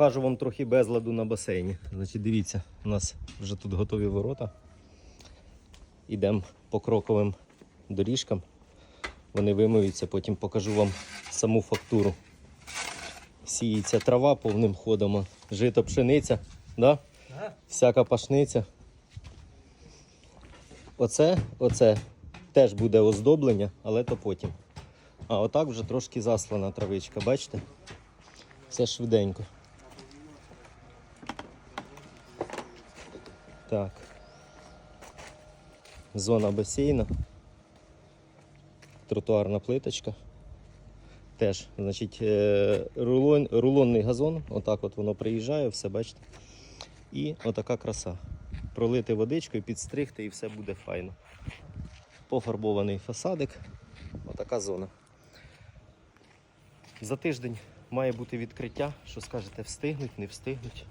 Кажу вам трохи безладу на басейні. Значить, дивіться, у нас вже тут готові ворота. Ідемо по кроковим доріжкам. Вони вимиються, потім покажу вам саму фактуру. Сіється трава повним ходом, жито пшениця, да? всяка пашниця. Оце, оце теж буде оздоблення, але то потім. А отак вже трошки заслана травичка, бачите? Все швиденько. Так. Зона басейну. Тротуарна плиточка. Теж, значить, е, рулон, рулонний газон, отак от воно приїжджає, все бачите. І отака краса. Пролити водичкою, підстригти і все буде файно. Пофарбований фасадик. Отака зона. За тиждень має бути відкриття. Що скажете, встигнуть, не встигнуть.